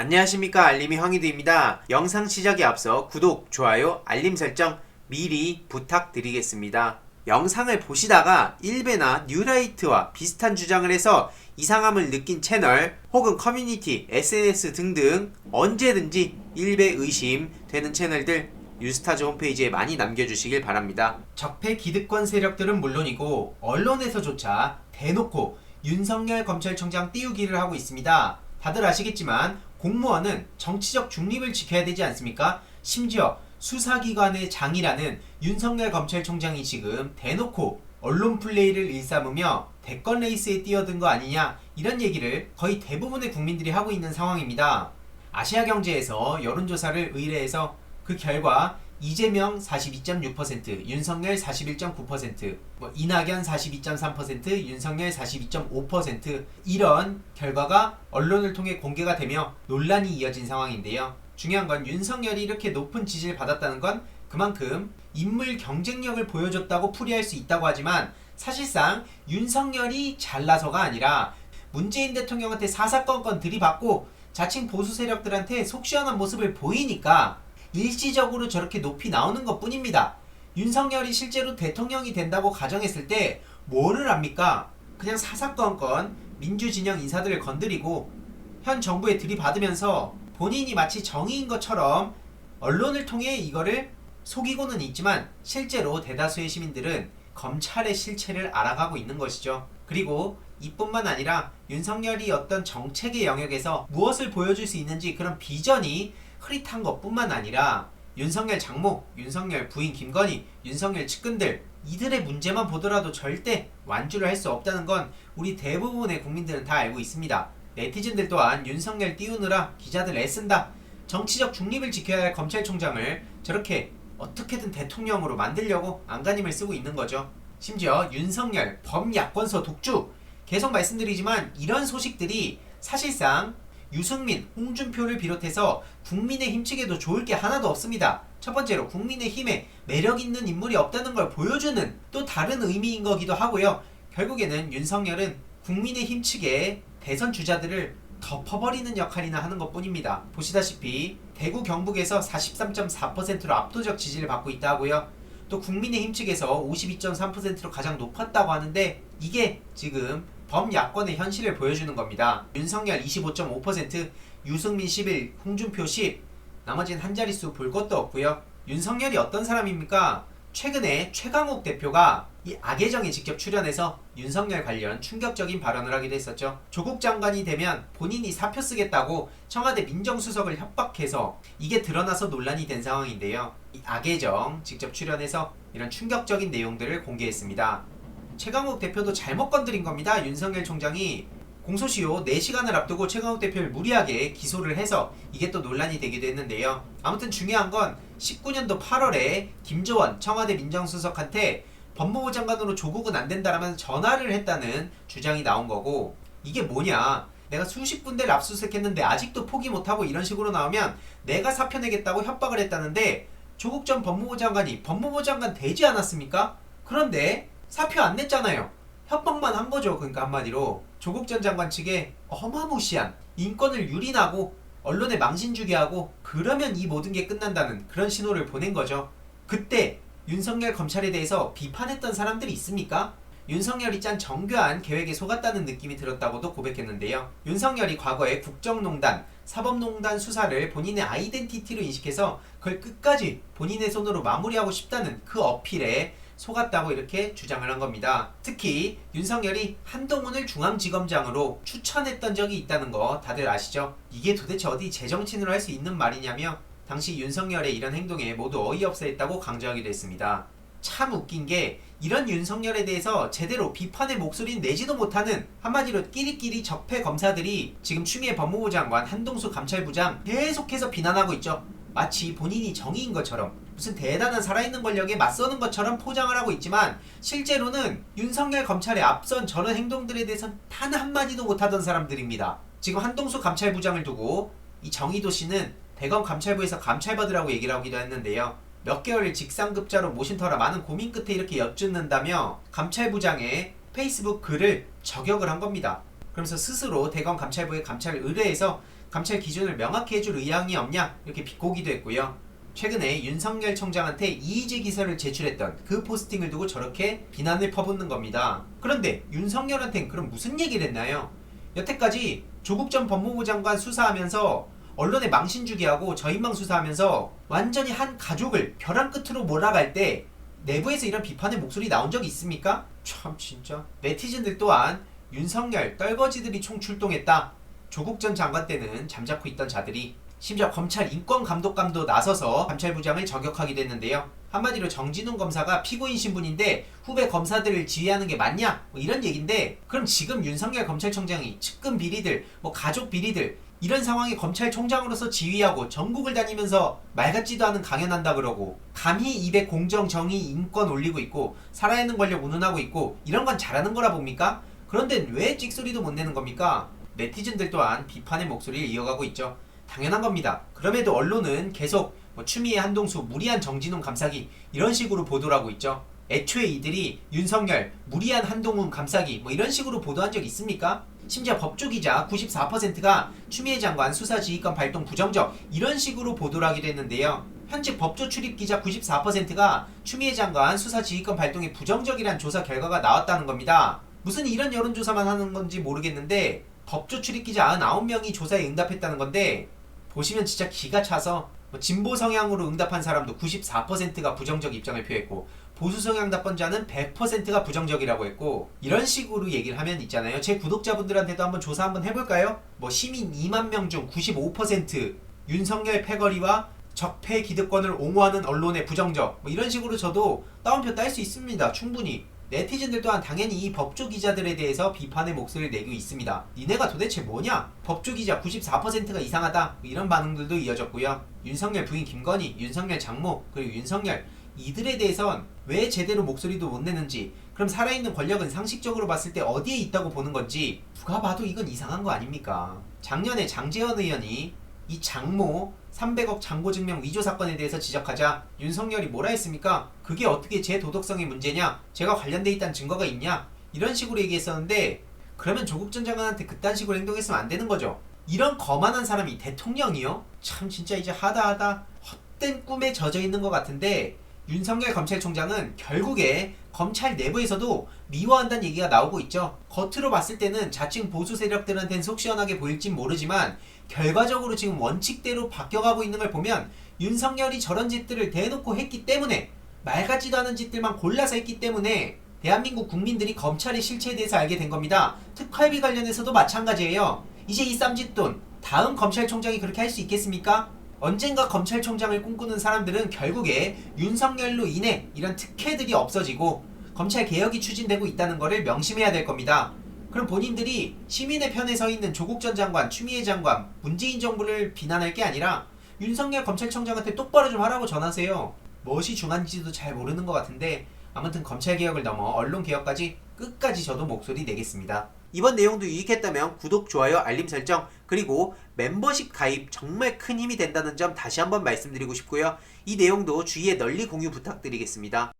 안녕하십니까 알림이 황희두입니다. 영상 시작에 앞서 구독, 좋아요, 알림 설정 미리 부탁드리겠습니다. 영상을 보시다가 1배나 뉴라이트와 비슷한 주장을 해서 이상함을 느낀 채널 혹은 커뮤니티, SNS 등등 언제든지 1배 의심 되는 채널들 뉴스타즈 홈페이지에 많이 남겨주시길 바랍니다. 적폐 기득권 세력들은 물론이고 언론에서조차 대놓고 윤석열 검찰총장 띄우기를 하고 있습니다. 다들 아시겠지만 공무원은 정치적 중립을 지켜야 되지 않습니까? 심지어 수사기관의 장이라는 윤석열 검찰총장이 지금 대놓고 언론 플레이를 일삼으며 대권 레이스에 뛰어든 거 아니냐 이런 얘기를 거의 대부분의 국민들이 하고 있는 상황입니다. 아시아경제에서 여론조사를 의뢰해서 그 결과 이재명 42.6%, 윤석열 41.9%, 뭐 이낙연 42.3%, 윤석열 42.5% 이런 결과가 언론을 통해 공개가 되며 논란이 이어진 상황인데요. 중요한 건 윤석열이 이렇게 높은 지지를 받았다는 건 그만큼 인물 경쟁력을 보여줬다고 풀이할 수 있다고 하지만 사실상 윤석열이 잘나서가 아니라 문재인 대통령한테 사사건건 들이받고 자칭 보수 세력들한테 속 시원한 모습을 보이니까 일시적으로 저렇게 높이 나오는 것 뿐입니다. 윤석열이 실제로 대통령이 된다고 가정했을 때 뭐를 합니까? 그냥 사사건건 민주진영 인사들을 건드리고 현 정부에 들이받으면서 본인이 마치 정의인 것처럼 언론을 통해 이거를 속이고는 있지만 실제로 대다수의 시민들은 검찰의 실체를 알아가고 있는 것이죠. 그리고 이뿐만 아니라 윤석열이 어떤 정책의 영역에서 무엇을 보여줄 수 있는지 그런 비전이 흐릿한 것뿐만 아니라 윤석열 장모, 윤석열 부인 김건희, 윤석열 측근들 이들의 문제만 보더라도 절대 완주를 할 수 없다는 건 우리 대부분의 국민들은 다 알고 있습니다. 네티즌들 또한 윤석열 띄우느라 기자들 애쓴다. 정치적 중립을 지켜야 할 검찰총장을 저렇게 어떻게든 대통령으로 만들려고 안간힘을 쓰고 있는 거죠. 심지어 윤석열 범야권서 독주 계속 말씀드리지만 이런 소식들이 사실상 유승민, 홍준표를 비롯해서 국민의힘 측에도 좋을 게 하나도 없습니다. 첫 번째로 국민의힘에 매력 있는 인물이 없다는 걸 보여주는 또 다른 의미인 거기도 하고요. 결국에는 윤석열은 국민의힘 측의 대선 주자들을 덮어버리는 역할이나 하는 것 뿐입니다. 보시다시피 대구 경북에서 43.4%로 압도적 지지를 받고 있다 하고요. 또 국민의힘 측에서 52.3%로 가장 높았다고 하는데 이게 지금 범야권의 현실을 보여주는 겁니다. 윤석열 25.5%, 유승민 11, 홍준표 10, 나머지는 한 자릿수 볼 것도 없고요. 윤석열이 어떤 사람입니까? 최근에 최강욱 대표가 이 악예정에 직접 출연해서 윤석열 관련 충격적인 발언을 하기도 했었죠. 조국 장관이 되면 본인이 사표 쓰겠다고 청와대 민정수석을 협박해서 이게 드러나서 논란이 된 상황인데요. 이 악예정 직접 출연해서 이런 충격적인 내용들을 공개했습니다. 최강욱 대표도 잘못 건드린 겁니다. 윤석열 총장이 공소시효 4시간을 앞두고 최강욱 대표를 무리하게 기소를 해서 이게 또 논란이 되기도 했는데요. 아무튼 중요한 건 19년도 8월에 김조원 청와대 민정수석한테 법무부 장관으로 조국은 안 된다라면 전화를 했다는 주장이 나온 거고 이게 뭐냐? 내가 수십 군데를 압수수색했는데 아직도 포기 못하고 이런 식으로 나오면 내가 사표 내겠다고 협박을 했다는데 조국 전 법무부 장관이 법무부 장관 되지 않았습니까? 그런데 사표 안 냈잖아요. 협박만 한 거죠. 그러니까 한마디로 조국 전 장관 측에 어마무시한 인권을 유린하고 언론에 망신 주게 하고 그러면 이 모든 게 끝난다는 그런 신호를 보낸 거죠. 그때 윤석열 검찰에 대해서 비판했던 사람들이 있습니까? 윤석열이 짠 정교한 계획에 속았다는 느낌이 들었다고도 고백했는데요. 윤석열이 과거에 국정농단, 사법농단 수사를 본인의 아이덴티티로 인식해서 그걸 끝까지 본인의 손으로 마무리하고 싶다는 그 어필에 속았다고 이렇게 주장을 한 겁니다. 특히 윤석열이 한동훈을 중앙지검장으로 추천했던 적이 있다는 거 다들 아시죠? 이게 도대체 어디 제정신으로 할 수 있는 말이냐며 당시 윤석열의 이런 행동에 모두 어이없어 했다고 강조하기도 했습니다. 참 웃긴 게 이런 윤석열에 대해서 제대로 비판의 목소리는 내지도 못하는 한마디로 끼리끼리 적폐 검사들이 지금 추미애 법무부 장관 한동수 감찰부장 계속해서 비난하고 있죠. 마치 본인이 정의인 것처럼 무슨 대단한 살아있는 권력에 맞서는 것처럼 포장을 하고 있지만 실제로는 윤석열 검찰의 앞선 저런 행동들에 대해선 단 한마디도 못하던 사람들입니다. 지금 한동수 감찰부장을 두고 이 정의도 씨는 대검 감찰부에서 감찰받으라고 얘기를 하기도 했는데요. 몇 개월 직상급자로 모신 터라 많은 고민 끝에 이렇게 엿듣는다며 감찰부장의 페이스북 글을 저격을 한 겁니다. 그러면서 스스로 대검 감찰부에 감찰을 의뢰해서 감찰 기준을 명확히 해줄 의향이 없냐 이렇게 비꼬기도 했고요. 최근에 윤석열 청장한테 이의제 기사를 제출했던 그 포스팅을 두고 저렇게 비난을 퍼붓는 겁니다. 그런데 윤석열한테는 그럼 무슨 얘기를 했나요? 여태까지 조국 전 법무부 장관 수사하면서 언론에 망신 주게 하고 저인망 수사하면서 완전히 한 가족을 벼랑 끝으로 몰아갈 때 내부에서 이런 비판의 목소리 나온 적이 있습니까? 참 진짜 네티즌들 또한 윤석열 떨거지들이 총 출동했다. 조국 전 장관 때는 잠자코 있던 자들이 심지어 검찰 인권감독관도 나서서 감찰부장을 저격하기도 했는데요. 한마디로 정진웅 검사가 피고인 신분인데 후배 검사들을 지휘하는 게 맞냐? 뭐 이런 얘기인데 그럼 지금 윤석열 검찰총장이 측근 비리들, 뭐 가족 비리들 이런 상황에 검찰총장으로서 지휘하고 전국을 다니면서 말 같지도 않은 강연한다 그러고 감히 입에 공정, 정의, 인권 올리고 있고 살아있는 권력 운운하고 있고 이런 건 잘하는 거라 봅니까? 그런데 왜 찍소리도 못 내는 겁니까? 네티즌들 또한 비판의 목소리를 이어가고 있죠. 당연한 겁니다. 그럼에도 언론은 계속 뭐 추미애 한동수 무리한 정진웅 감싸기 이런 식으로 보도를 하고 있죠. 애초에 이들이 윤석열 무리한 한동훈 감싸기 뭐 이런 식으로 보도한 적 있습니까? 심지어 법조 기자 94%가 추미애 장관 수사 지휘권 발동 부정적 이런 식으로 보도를 하기도 했는데요. 현직 법조 출입 기자 94%가 추미애 장관 수사 지휘권 발동이 부정적이란 조사 결과가 나왔다는 겁니다. 무슨 이런 여론조사만 하는 건지 모르겠는데 법조 출입 기자 99명이 조사에 응답했다는 건데 보시면 진짜 기가 차서 뭐 진보 성향으로 응답한 사람도 94%가 부정적 입장을 표했고 보수 성향 답변자는 100%가 부정적이라고 했고 이런 식으로 얘기를 하면 있잖아요. 제 구독자분들한테도 한번 조사 한번 해볼까요? 뭐 시민 2만 명 중 95% 윤석열 패거리와 적폐 기득권을 옹호하는 언론의 부정적 뭐 이런 식으로 저도 따옴표 딸 수 있습니다. 충분히 네티즌들 또한 당연히 이 법조 기자들에 대해서 비판의 목소리를 내고 있습니다. 니네가 도대체 뭐냐? 법조 기자 94%가 이상하다. 뭐 이런 반응들도 이어졌고요. 윤석열 부인 김건희, 윤석열 장모, 그리고 윤석열 이들에 대해선 왜 제대로 목소리도 못 내는지 그럼 살아있는 권력은 상식적으로 봤을 때 어디에 있다고 보는 건지 누가 봐도 이건 이상한 거 아닙니까? 작년에 장재현 의원이 이 장모 300억 장고 증명 위조 사건에 대해서 지적하자 윤석열이 뭐라 했습니까? 그게 어떻게 제 도덕성의 문제냐? 제가 관련돼 있다는 증거가 있냐? 이런 식으로 얘기했었는데 그러면 조국 전 장관한테 그딴 식으로 행동했으면 안 되는 거죠. 이런 거만한 사람이 대통령이요? 참 진짜 이제 하다하다 헛된 꿈에 젖어 있는 것 같은데 윤석열 검찰총장은 결국에 검찰 내부에서도 미워한다는 얘기가 나오고 있죠. 겉으로 봤을 때는 자칭 보수 세력들한테는 속 시원하게 보일진 모르지만 결과적으로 지금 원칙대로 바뀌어가고 있는 걸 보면 윤석열이 저런 짓들을 대놓고 했기 때문에 말 같지도 않은 짓들만 골라서 했기 때문에 대한민국 국민들이 검찰의 실체에 대해서 알게 된 겁니다. 특활비 관련해서도 마찬가지예요. 이제 이 쌈짓돈 다음 검찰총장이 그렇게 할 수 있겠습니까? 언젠가 검찰총장을 꿈꾸는 사람들은 결국에 윤석열로 인해 이런 특혜들이 없어지고 검찰 개혁이 추진되고 있다는 것을 명심해야 될 겁니다. 그럼 본인들이 시민의 편에 서 있는 조국 전 장관, 추미애 장관, 문재인 정부를 비난할 게 아니라 윤석열 검찰총장한테 똑바로 좀 하라고 전하세요. 무엇이 중요한지도 잘 모르는 것 같은데 아무튼 검찰 개혁을 넘어 언론 개혁까지 끝까지 저도 목소리 내겠습니다. 이번 내용도 유익했다면 구독, 좋아요, 알림 설정 그리고 멤버십 가입 정말 큰 힘이 된다는 점 다시 한번 말씀드리고 싶고요. 이 내용도 주위에 널리 공유 부탁드리겠습니다.